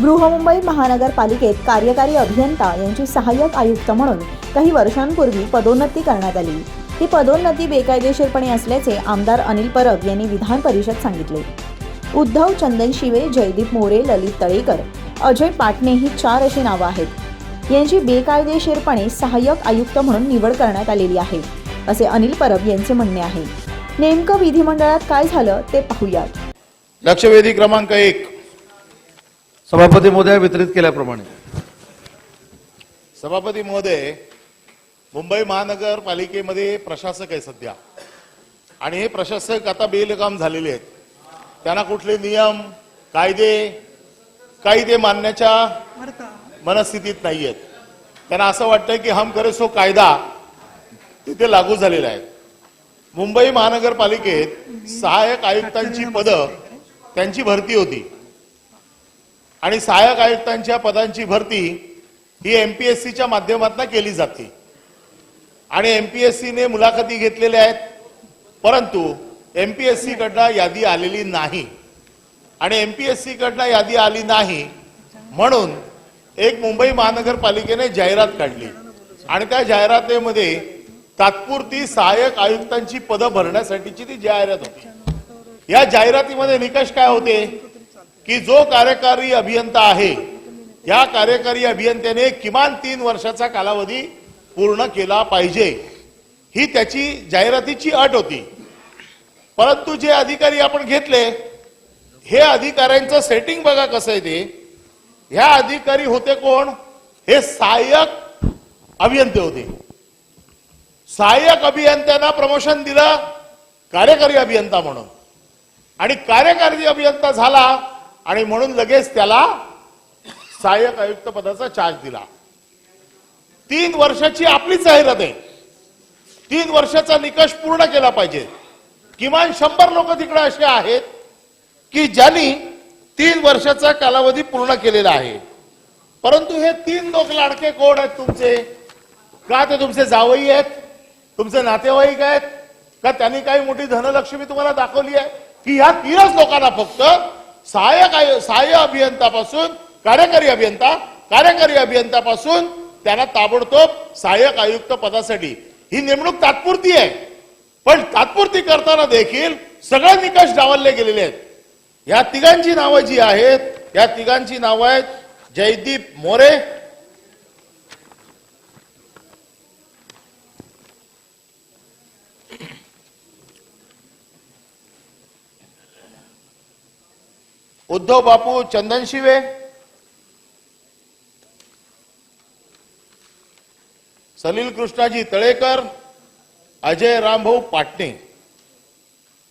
बृहमुंबई महानगरपालिकेत कार्यकारी अभियंता यांची सहाय्यक आयुक्त म्हणून काही वर्षांपूर्वी पदोन्नती करण्यात आली. ही पदोन्नती बेकायदेशीरपणे असल्याचे आमदार अनिल परब यांनी विधान परिषद सांगितले. उद्धव चंदन शिवे जयदीप मोरे ललित तळेकर अजय पाटणे ही चार अशी नावं आहेत. यांची बेकायदेशीरपणे सहाय्यक आयुक्त म्हणून निवड करण्यात आलेली आहे असे अनिल परब यांचे म्हणणे आहे. नेमकं विधिमंडळात काय झालं ते पाहूयात. लक्षवेधी क्रमांक एक. सभापती महोदया वितरित केल्याप्रमाणे. सभापती महोदय मुंबई महानगरपालिकेमध्ये प्रशासक आहे सध्या. आणि हे प्रशासक आता बेलकाम झालेले आहेत. त्यांना कुठले नियम कायदे कायदे मानण्याच्या मनस्थितीत नाही आहेत त्यांना असं वाटतंय की हम करे सो कायदा तिथे लागू झालेला आहे. मुंबई महानगरपालिकेत सहाय्यक आयुक्तांची पदं त्यांची भरती होती. आणि सहाय्यक आयुक्तांच्या पदांची भरती ही एमपीएससीच्या माध्यमातून केली जाते. आणि एमपीएससीने मुलाखती घेतलेल्या आहेत परंतु एमपीएससी कडनं यादी आलेली नाही. आणि एमपीएससी कडनं यादी आली नाही म्हणून एक मुंबई महानगरपालिकेने जाहिरात काढली. आणि त्या जाहिरातीमध्ये तात्पुरती सहाय्यक आयुक्तांची पदं भरण्यासाठीची ती जाहिरात होती. या जाहिरातीमध्ये निकष काय होते? की जो कार्यकारी अभियंता आहे या कार्यकारी अभियंत्याने किमान तीन वर्षाचा कालावधी पूर्ण केला पाहिजे. ही त्याची जाहिरातीची अट होती. परंतु जे अधिकारी आपण घेतले हे अधिकाऱ्यांचं सेटिंग बघा कसं आहे ते. ह्या अधिकारी होते कोण? हे सहाय्यक अभियंते होते. सहाय्यक अभियंत्यांना प्रमोशन दिलं कार्यकारी अभियंता म्हणून. आणि कार्यकारी अभियंता झाला आणि म्हणून लगेच त्याला सहाय्यक आयुक्त पदाचा चार्ज दिला. तीन वर्षाची आपली जाहिरात आहे. तीन वर्षाचा निकष पूर्ण केला पाहिजे. किमान शंभर लोक तिकडे असे आहेत की ज्यांनी तीन वर्षाचा कालावधी पूर्ण केलेला आहे. परंतु हे तीन लोक लाडके कोण आहेत तुमचे? का ते तुमचे जावई आहेत? तुमचे नातेवाईक आहेत? का त्यांनी काही मोठी धनलक्ष्मी तुम्हाला दाखवली आहे? की ह्या तीनच लोकांना फक्त सहाय्यक आय- सहाय्य अभियंतापासून कार्यकारी अभियंता कार्यकारी अभियंतापासून त्यांना ताबडतोब सहाय्यक आयुक्त पदासाठी. ही नेमणूक तात्पुरती आहे. पण तात्पुरती करताना देखील सगळे निकष डावलले गेलेले आहेत. या तिघांची नावं जी आहेत या तिघांची नावं आहेत जयदीप मोरे उद्धव बापू चंदन शिवे. सलील कृष्णाजी तळेकर अजय रामभाऊ पाटणे.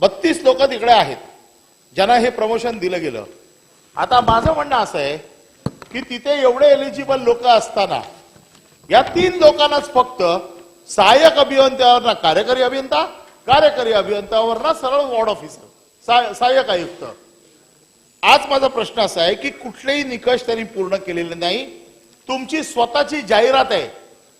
बत्तीस लोक तिकडे आहेत ज्यांना हे प्रमोशन दिलं गेलं. आता माझं म्हणणं असं आहे की तिथे एवढे एलिजिबल लोक असताना या तीन लोकांनाच फक्त सहाय्यक अभियंत्यावर कार्यकारी अभियंता कार्यकारी अभियंत्यावर ना सरळ वॉर्ड ऑफिसर सहाय्यक आयुक्त आज माझा प्रश्न असा आहे की कुठलेही निकष त्यांनी पूर्ण केलेले नाही. तुमची स्वतःची जाहिरात आहे.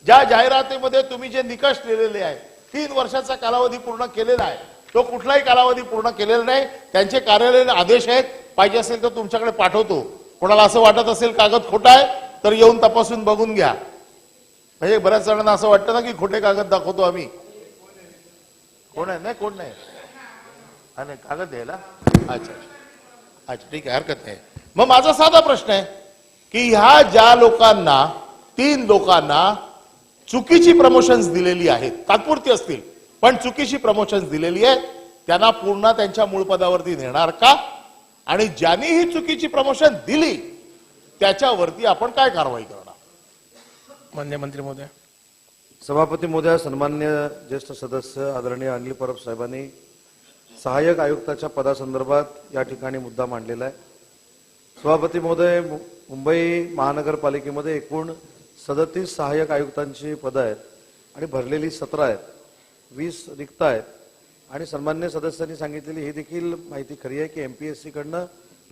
ज्या जाहिरातीमध्ये तुम्ही जे निकष लिहिलेले आहे तीन वर्षाचा कालावधी पूर्ण केलेला आहे. तो कुठलाही कालावधी पूर्ण केलेला नाही. त्यांचे कार्यालयीन आदेश आहेत. पाहिजे असेल तर तुमच्याकडे पाठवतो. कोणाला असं वाटत असेल कागद खोटा आहे तर येऊन तपासून बघून घ्या. म्हणजे बऱ्याच जणांना असं वाटतं ना की खोटे कागद दाखवतो आम्ही. कोण आहे? नाही कोण नाही? अरे कागद द्यायला. अच्छा. अच्छा ठीक आहे हरकत नाही. मग माझा साधा प्रश्न आहे की ह्या ज्या लोकांना तीन लोकांना चुकीची प्रमोशन्स दिलेली आहेत तात्पुरती असतील पण चुकीची प्रमोशन्स दिलेली आहेत त्यांना पूर्ण त्यांच्या मूळ पदावरती नेणार का? आणि ज्यांनी ही चुकीची प्रमोशन दिली त्याच्यावरती आपण काय कारवाई करणार? मान्य मंत्री महोदय. सभापती महोदया सन्मान्य ज्येष्ठ सदस्य आदरणीय अनिल परब साहेबांनी सहाय्यक आयुक्ताच्या पदासंदर्भात या ठिकाणी मुद्दा मांडलेला आहे. सभापती महोदय मु- मुंबई महानगरपालिकेमध्ये एकूण सदतीस सहाय्यक आयुक्तांची पदं आहेत आणि भरलेली सतरा आहेत वीस रिक्त आहेत. आणि सन्मान्य सदस्यांनी सांगितलेली ही देखील माहिती खरी आहे की एम पी एस सीकडनं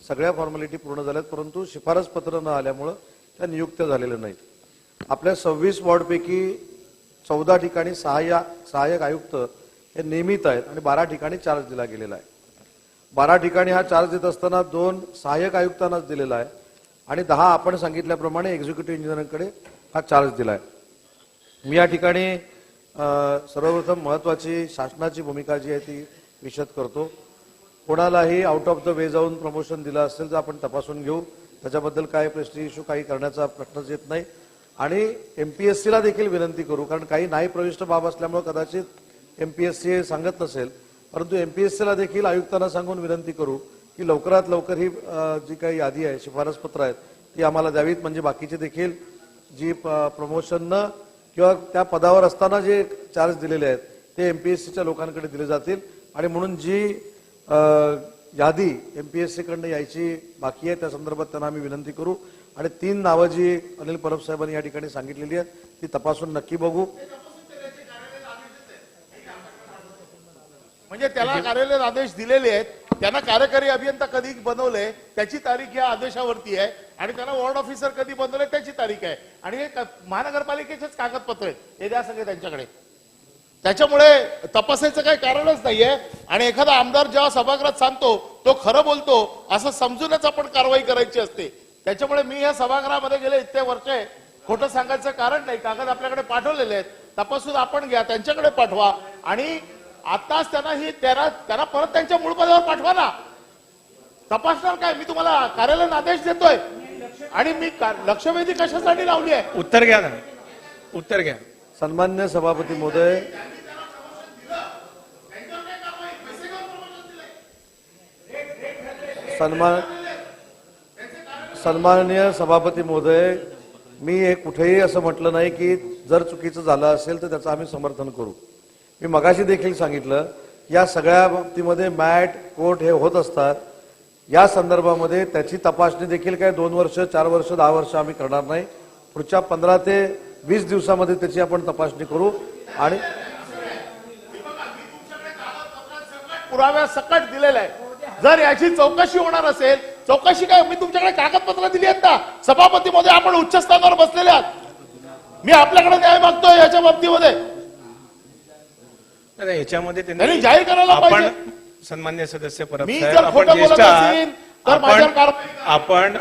सगळ्या फॉर्मॅलिटी पूर्ण झाल्यात परंतु शिफारस पत्र न आल्यामुळं त्या नियुक्त्या झालेल्या नाहीत. आपल्या सव्वीस वॉर्डपैकी चौदा ठिकाणी सहाय्य सहाय्यक आयुक्त हे नियमित आहेत आणि बारा ठिकाणी चार्ज दिला गेलेला आहे. बारा ठिकाणी हा चार्ज देत असताना दोन सहाय्यक आयुक्तांनाच दिलेला आहे आणि दहा आपण सांगितल्याप्रमाणे एक्झिक्युटिव्ह इंजिनिअरकडे हा चार्ज दिला आहे मी या ठिकाणी सर्वप्रथम महत्वाची शासनाची भूमिका जी आहे ती विशद करतो. कोणालाही आउट ऑफ द वे जाऊन प्रमोशन दिलं असेल तर आपण तपासून घेऊ. त्याच्याबद्दल काय प्रेस्टिज इश्यू काही करण्याचा प्रश्नच येत नाही. आणि एम पी एस सीला देखील विनंती करू कारण काही नाही प्रविष्ट बाब असल्यामुळे कदाचित एम पी एस सी सांगत नसेल परंतु एम पी एस सीला देखील आयुक्तांना सांगून विनंती करू की लवकरात लवकर ही जी काही यादी आहे शिफारस पत्र आहेत ती आम्हाला द्यावीत. म्हणजे बाकीचे देखील जी प्रमोशननं किंवा त्या पदावर असताना जे चार्ज दिलेले आहेत ते एम पी एस सीच्या लोकांकडे दिले जातील. आणि म्हणून जी यादी एम पी एस सीकडनं यायची बाकी आहे त्या संदर्भात त्यांना आम्ही विनंती करू. आणि तीन नावं जी अनिल परब साहेबांनी या ठिकाणी सांगितलेली आहेत ती तपासून नक्की बघू. म्हणजे त्याला कार्यालयात आदेश दिलेले आहेत. त्यांना कार्यकारी अभियंता कधी बनवले त्याची तारीख या आदेशावरती आहे. आणि त्यांना वॉर्ड ऑफिसर कधी बनवले त्याची तारीख आहे. आणि हे महानगरपालिकेचेच कागदपत्र आहेत. हे द्या सगळे त्यांच्याकडे. त्याच्यामुळे तपासायचं काही कारणच नाहीये. आणि एखादा आमदार जेव्हा सभागृहात सांगतो तो खरं बोलतो असं समजूनच आपण कारवाई करायची असते. त्याच्यामुळे मी या सभागृहामध्ये गेले इतके वर्ष. खोटं सांगायचं कारण नाही. कागद आपल्याकडे पाठवलेले आहेत. तपासून आपण घ्या त्यांच्याकडे पाठवा. आणि आताच त्यांना ही त्यांना त्यांना परत त्यांच्या मूळ पदावर पाठवा ना. तपासणार काय? मी तुम्हाला कार्यालयात आदेश देतोय. आणि मी का- लक्षवेधी कशासाठी लावली आहे? उत्तर घ्या ना उत्तर घ्या. सन्मान्य सभापती महोदय. सन्मान सन्माननीय सभापती महोदय मी हे कुठेही असं म्हटलं नाही की जर चुकीचं झालं असेल तर त्याचं आम्ही समर्थन करू. मी मगाशी देखील सांगितलं या सगळ्या बाबतीमध्ये मॅट कोर्ट हे होत असतात. या संदर्भामध्ये त्याची तपासणी देखील काय दोन वर्ष चार वर्ष दहा वर्ष आम्ही करणार नाही. पुढच्या पंधरा ते वीस दिवसामध्ये त्याची आपण तपासणी करू आणि पुराव्या सकट दिलेला आहे जर याची चौकशी होणार असेल चौकशी काय? मी तुमच्याकडे कागदपत्र दिली आहेत ना? सभापती मध्ये आपण उच्च स्थानावर बसलेले आहात. मी आपल्याकडे न्याय मागतोय याच्या बाबतीमध्ये. नाही, याच्यामध्ये त्यांनी जाहीर करायला आपण पाहिजे. सन्मान्य सदस्य परब मी साहेब जर आपण खोटं ज्येष्ठ बोलत असेल, तर आहात माझ्यावर आपण कारवाई आपण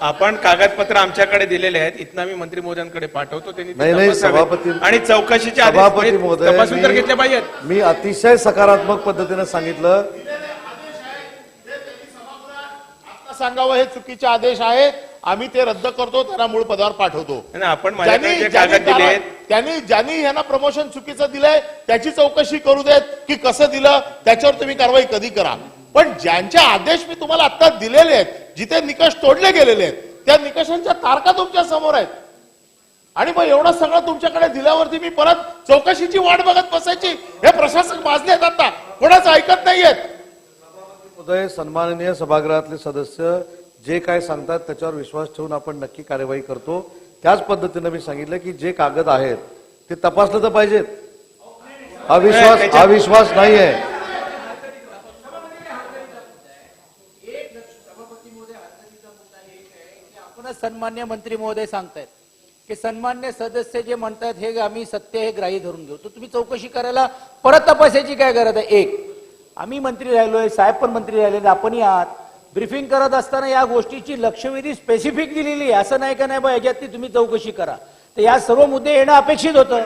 आपण कागदपत्र आमच्याकडे दिलेले आहेत इथनं आम्ही मंत्री महोदयांकडे पाठवतो त्यांनी ते नाही, नाही, तपासावेत. सभापती- आणि चौकशीचे आदेश सभापती म्हणजे महोदय तपासून तर मी- घेतले पाहिजेत मी अतिशय सकारात्मक पद्धतीने सांगितलं सांगावं हे चुकीचे आदेश आहेत आम्ही ते रद्द करतो त्यांना मूळ पदावर पाठवतो. आपण त्यांनी ज्यांनी यांना प्रमोशन चुकीचं दिलंय त्याची चौकशी करू देत की कसं दिलं त्याच्यावर तुम्ही कारवाई कधी करा. पण ज्यांचे आदेश मी तुम्हाला आता दिलेले आहेत जिथे निकष तोडले गेलेले आहेत त्या निकषांच्या तारखा तुमच्यासमोर आहेत. आणि मग एवढं सगळं तुमच्याकडे दिल्यावरती मी परत चौकशीची वाट बघत बसायची. हे प्रशासक माजले आहेत आता. कोणाचं ऐकत नाहीयेत. महोदय सन्माननीय सभागृहातले सदस्य जे काय सांगतात त्याच्यावर विश्वास ठेवून आपण नक्की कार्यवाही करतो. त्याच पद्धतीनं मी सांगितलं की जे कागद आहेत ते तपासलं तर पाहिजेत. अविश्वास अविश्वास नाही आहे आपणच सन्मान्य मंत्री महोदय सांगतायत की सन्मान्य सदस्य जे म्हणतात हे आम्ही सत्य हे ग्राही धरून घेऊ. तर तुम्ही चौकशी करायला परत तपासायची काय गरज आहे? एक आम्ही मंत्री राहिलोय साहेब पण मंत्री राहिले आपणही आहात. ब्रिफिंग करत असताना या गोष्टीची लक्षवेधी स्पेसिफिक दिलेली आहे. असं नाही का नाही बा याच्यातली तुम्ही चौकशी करा. तर या सर्व मुद्दे येणं अपेक्षित होतं.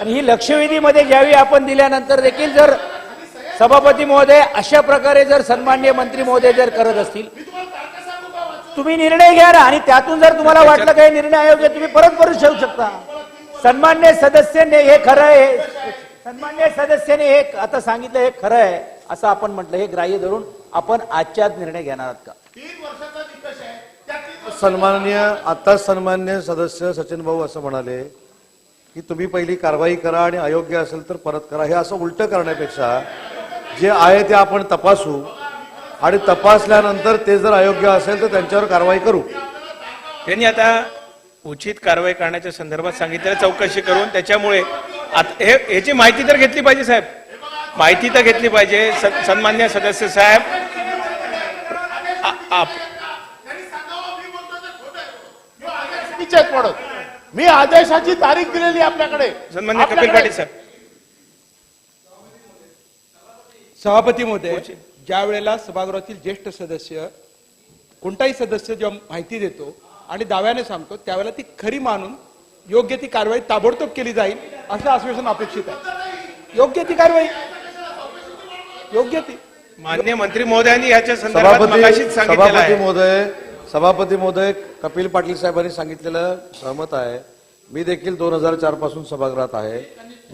आणि ही लक्षवेधीमध्ये ज्यावेळी आपण दिल्यानंतर देखील जर सभापती महोदय अशा प्रकारे जर सन्मान्य मंत्री महोदय जर करत असतील तुम्ही निर्णय घ्या ना. आणि त्यातून जर तुम्हाला वाटलं काही निर्णय अयोग्य तुम्ही परत करू शकू शकता. सन्मान्य सदस्याने हे खरं आहे. सन्मान्य सदस्याने हे आता सांगितलं हे खरं आहे. असं आपण म्हटलं हे ग्राह्य धरून आपण आजच्याच निर्णय घेणार आहात का? सन्माननीय आताच सन्मान्य सदस्य सचिन भाऊ असं म्हणाले की तुम्ही पहिली कारवाई करा आणि अयोग्य असेल तर परत करा. हे असं उलट करण्यापेक्षा जे आहे ते आपण तपासू आणि तपासल्यानंतर ते जर अयोग्य असेल तर त्यांच्यावर कारवाई करू. त्यांनी आता उचित कारवाई करण्याच्या संदर्भात सांगितलं चौकशी करून त्याच्यामुळे आत- हे याची माहिती तर घेतली पाहिजे साहेब. माहिती तर घेतली पाहिजे. सन्मान्य सदस्य साहेब पडत मी आदेशाची तारीख दिलेली आहे आपल्याकडे. सन्मान्य कपिल पाटील साहेब. सभापती महोदय ज्या वेळेला सभागृहातील ज्येष्ठ सदस्य कोणताही सदस्य जेव्हा माहिती देतो आणि दाव्याने सांगतो त्यावेळेला ती खरी मानून योग्य ती कारवाई ताबडतोब केली जाईल असं आश्वासन अपेक्षित आहे. योग्य ती कारवाई. योग्य ती. मान्य मंत्री महोदयांनी याच्या संदर्भात सभापती मगाशीच सांगितलेलं सभापती आहे महोदय सभापती महोदय कपिल पाटील साहेबांनी सांगितलेलं सहमत आहे. मी देखील दोन हजार चारपासून सभागृहात आहे.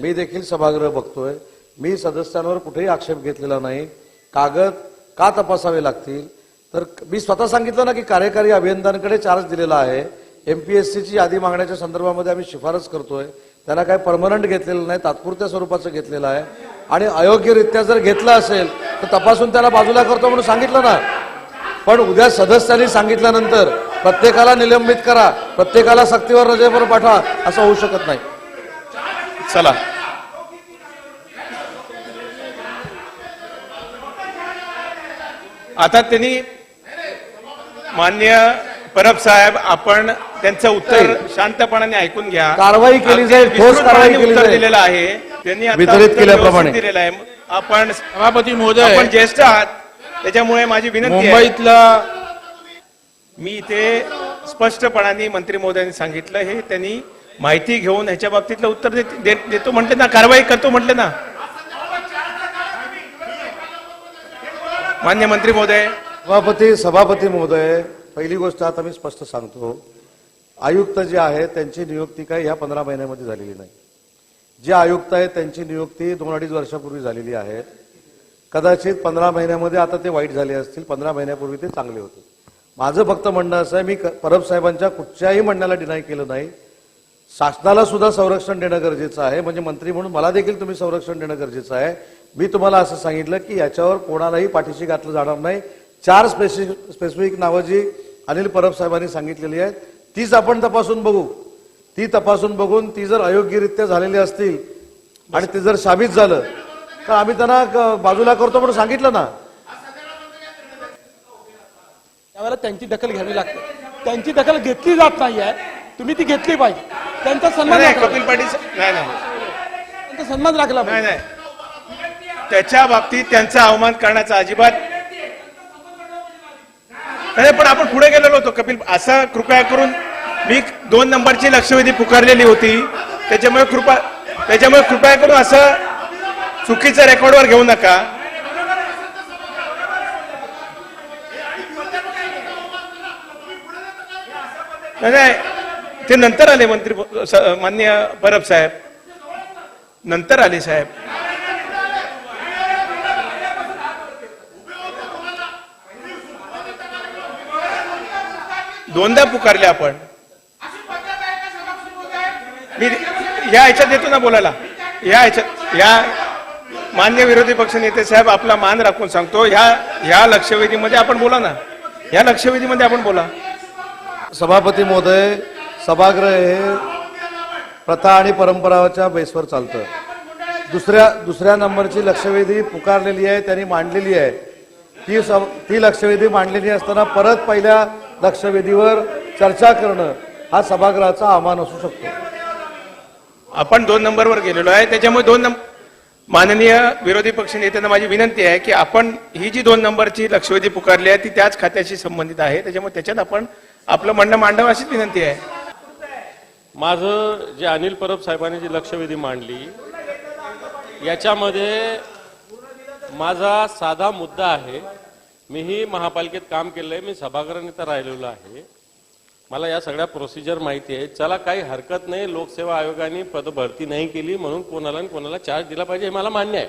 मी देखील सभागृह बघतोय. मी सदस्यांवर कुठेही आक्षेप घेतलेला नाही. कागद का तपासावे लागतील? तर मी स्वतः सांगितलं ना की कार्यकारी अभियंत्यांकडे चार्ज दिलेला आहे. एमपीएससीची यादी मागण्याच्या संदर्भामध्ये आम्ही शिफारस करतोय. त्यांना काही परमनंट घेतलेलं नाही तात्पुरत्या स्वरूपाचं घेतलेलं आहे. आणि अयोग्यरित्या जर घेतलं असेल तर तपासून त्याला बाजूला करतो म्हणून सांगितलं ना. पण उद्या सदस्यांनी सांगितल्यानंतर प्रत्येकाला निलंबित करा प्रत्येकाला सक्तीवर रजेवर पाठवा असं होऊ शकत नाही. चला. आता त्यांनी मान्य परब साहेब आपण त्यांचं उत्तर शांतपणाने ऐकून घ्या. कारवाई केली जाईल, ठोस कारवाई केली उत्तर जाईल. दिलेलं आहे. त्यांनी आता वितरित उत्तर केल्याप्रमाणे. व्यवस्थित दिलेलं आहे. आपण सभापती महोदय. आपण ज्येष्ठ आहात. त्याच्यामुळे माझी विनंती आहे. मुंबईतला मी इथे स्पष्टपणाने मंत्री महोदयांनी सांगितलं. हे त्यांनी माहिती घेऊन ह्याच्या बाबतीतलं उत्तर देत- देतो म्हटले ना. कारवाई करतो म्हटले ना. मान्य मंत्री महोदय. सभापती सभापती महोदय पहिली गोष्ट आता मी स्पष्ट सांगतो. आयुक्त जे आहेत त्यांची नियुक्ती काय ह्या पंधरा महिन्यामध्ये झालेली नाही. जे आयुक्त आहेत त्यांची नियुक्ती दोन अडीच वर्षापूर्वी झालेली आहे. कदाचित पंधरा महिन्यामध्ये आता ते वाईट झाले असतील पंधरा महिन्यापूर्वी ते चांगले होते. माझं फक्त म्हणणं असं आहे मी परब साहेबांच्या कुठच्याही म्हणण्याला डिनाय केलं नाही. शासनाला सुद्धा संरक्षण देणं गरजेचं आहे म्हणजे मंत्री म्हणून मला देखील तुम्ही संरक्षण देणं गरजेचं आहे. मी तुम्हाला असं सांगितलं की याच्यावर कोणालाही पाठीशी घातलं जाणार नाही. चार स्पेसिफिक स्पेसिफिक नावं जी अनिल परब साहेबांनी सांगितलेली आहेत. तीच आपण तपासून बघू. ती तपासून बघून ती जर अयोग्यरित्या झालेली असतील आणि ते जर साबित झालं तर आम्ही त्यांना क- बाजूला करतो म्हणून सांगितलं ना. त्यावेळेला त्यांची दखल घ्यावी लागते. त्यांची दखल घेतली जात नाही आहे तुम्ही ती घेतली पाहिजे. त्यांचा सन्मान नाही कपिल पाटील सा- नाही. त्यांचा सन्मान राखला नाही. त्याच्या बाबतीत त्यांचा अवमान करण्याचा अजिबात नाही पण आपण पुढे गेलेलो होतो. कपिल असं कृपया करून मी दोन नंबरची लक्षवेधी पुकारलेली होती. त्याच्यामुळे कृपा त्याच्यामुळे कृपया करून असं चुकीचं रेकॉर्डवर घेऊ नका. नाही, ते नंतर आले मंत्री माननीय मान्य परब साहेब. नंतर आले साहेब. दोनदा पुकारले आपण. मी या ह्याच्यात येतो ना बोलायला. या ह्याच्यात या मान्य विरोधी पक्ष नेते साहेब आपला मान राखून सांगतो. ह्या ह्या लक्षवेधीमध्ये आपण बोला ना. या लक्षवेधीमध्ये आपण बोला. सभापती महोदय सभागृह हे प्रथा आणि परंपराच्या बेसवर चालतं. दुसऱ्या दुसऱ्या नंबरची लक्षवेधी पुकारलेली आहे त्यांनी मांडलेली आहे. ती ती लक्षवेधी मांडलेली असताना परत पहिल्या लक्षवेधीवर चर्चा करणं हा सभागृहाचा आव्हान असू शकतो. आपण दोन नंबरवर गेलेलो आहे. त्याच्यामुळे दोन नंबर माननीय विरोधी पक्ष नेत्यांना माझी विनंती आहे की आपण ही जी दोन नंबरची लक्षवेधी पुकारली आहे ती त्याच खात्याशी संबंधित आहे. त्याच्यामुळे त्याच्यात आपण आपलं म्हणणं मांडावं अशीच विनंती आहे. माझं जे अनिल परब साहेबांनी जी लक्षवेधी मांडली याच्यामध्ये माझा साधा मुद्दा आहे मीही महापालिकेत काम केलं आहे मी सभागृहाने तर राहिलेलो आहे. मला या सगळ्या प्रोसिजर माहिती आहे चला काही हरकत नाही लोकसेवा आयोगाने पद भरती नाही केली म्हणून कोणाला कोणाला चार्ज दिला पाहिजे हे मला मान्य आहे.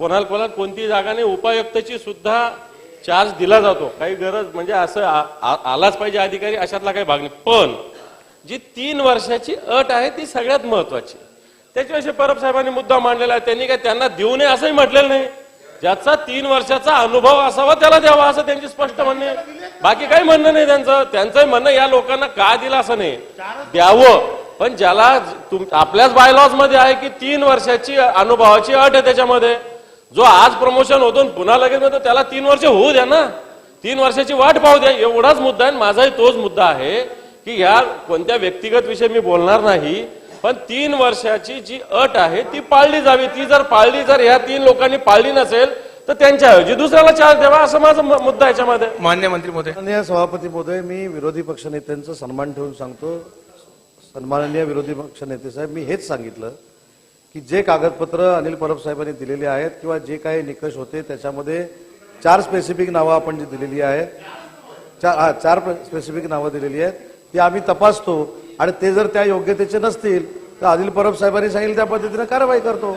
कोणाला कोणाला कोणती जागा नाही उपायुक्ताची सुद्धा चार्ज दिला जातो. काही गरज म्हणजे असं आलाच पाहिजे अधिकारी अशातला काही भाग नाही. पण जी तीन वर्षाची अट आहे ती सगळ्यात महत्वाची. त्याच्याविषयी परब साहेबांनी मुद्दा मांडलेला आहे त्यांनी काय त्यांना देऊ नये असंही म्हटलेलं नाही. ज्याचा तीन वर्षाचा अनुभव असावा त्याला द्यावा असं त्यांची स्पष्ट म्हणणे. बाकी काही म्हणणं नाही त्यांचं. त्यांचंही म्हणणं या लोकांना का दिलं असं नाही. द्यावं. पण ज्याला आपल्याच बायलॉजमध्ये आहे की तीन वर्षाची अनुभवाची अट आहे त्याच्यामध्ये. जो आज प्रमोशन होतो पुन्हा लगेच म्हणतो त्याला तीन वर्ष होऊ द्या ना. तीन वर्षाची वाट पाहू द्या. एवढाच मुद्दा आहे आणि माझाही तोच मुद्दा आहे की ह्या कोणत्या व्यक्तिगत विषयी मी बोलणार नाही. पण तीन वर्षाची जी अट आहे ती पाळली जावी. ती जर पाळली जर ह्या तीन लोकांनी पाळली नसेल तर त्यांच्याऐवजी दुसऱ्याला चार्ज द्यावा असं माझा म- मुद्दा याच्यामध्ये. मान्य मंत्री महोदय. माननीय सभापती महोदय मी विरोधी पक्षनेत्यांचा सन्मान ठेवून सांगतो. सन्माननीय विरोधी पक्षनेते साहेब मी हेच सांगितलं की जे कागदपत्र अनिल परब साहेबांनी दिलेली आहेत किंवा जे काही निकष होते त्याच्यामध्ये चार स्पेसिफिक नावं आपण जी दिलेली आहेत चार हा, चार स्पेसिफिक नावं दिलेली आहेत ती आम्ही तपासतो. आणि ते जर त्या योग्यतेचे नसतील तर अनिल परब साहेबांनी सांगितलं त्या पद्धतीने कारवाई करतो.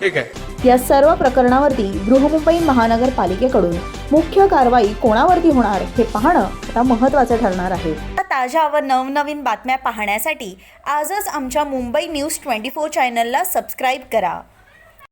ठीक आहे. या सर्व प्रकरणावरती बृहमुंबई महानगरपालिकेकडून मुख्य कारवाई कोणावरती होणार हे पाहणं आता महत्त्वाचं ठरणार आहे. ताज्या व नवनवीन बातम्या पाहण्यासाठी आजच आमच्या मुंबई न्यूज ट्वेंटी फोर चॅनलला सबस्क्राईब करा.